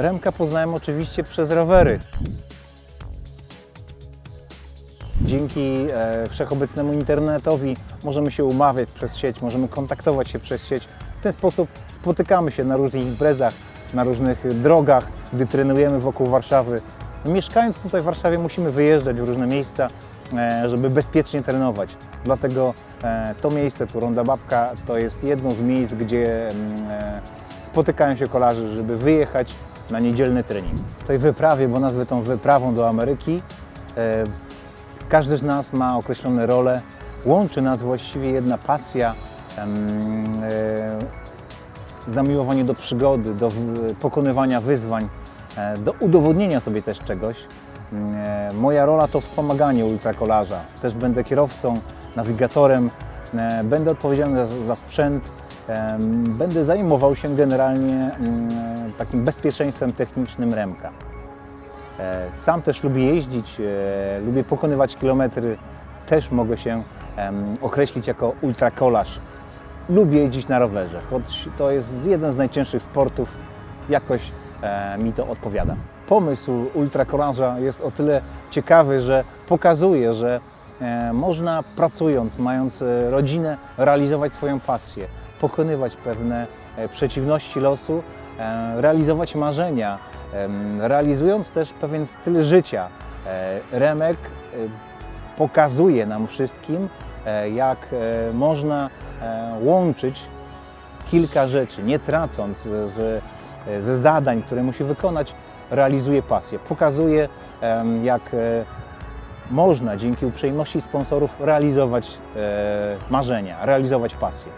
Remka poznałem oczywiście przez rowery. Dzięki e, wszechobecnemu internetowi możemy się umawiać przez sieć, możemy kontaktować się przez sieć. W ten sposób spotykamy się na różnych imprezach, na różnych drogach, gdy trenujemy wokół Warszawy. Mieszkając tutaj w Warszawie musimy wyjeżdżać w różne miejsca, e, żeby bezpiecznie trenować. Dlatego e, to miejsce, tu Ronda Babka, to jest jedno z miejsc, gdzie mm, e, spotykają się kolarze, żeby wyjechać na niedzielny trening. W tej wyprawie, bo nazwę tą wyprawą do Ameryki, e, każdy z nas ma określone role. Łączy nas właściwie jedna pasja, e, zamiłowanie do przygody, do pokonywania wyzwań, e, do udowodnienia sobie też czegoś. Moja rola to wspomaganie ultrakolarza. Też będę kierowcą, nawigatorem, będę odpowiedzialny za, za sprzęt, będę zajmował się generalnie mm, takim bezpieczeństwem technicznym Remka. E, Sam też lubię jeździć, e, lubię pokonywać kilometry, też mogę się określić jako ultrakolarz. Lubię jeździć na rowerze, choć to jest jeden z najcięższych sportów, jakoś e, mi to odpowiada. Pomysł ultrakolarza jest o tyle ciekawy, że pokazuje, że można pracując, mając rodzinę, realizować swoją pasję, pokonywać pewne e, przeciwności losu, e, realizować marzenia, em, realizując też pewien styl życia. E, Remek e, pokazuje nam wszystkim, e, jak e, można e, łączyć kilka rzeczy, nie tracąc z, ze zadań, które musi wykonać, realizuje pasję. Pokazuje, jak e, można dzięki uprzejmości sponsorów realizować e, marzenia, realizować pasję.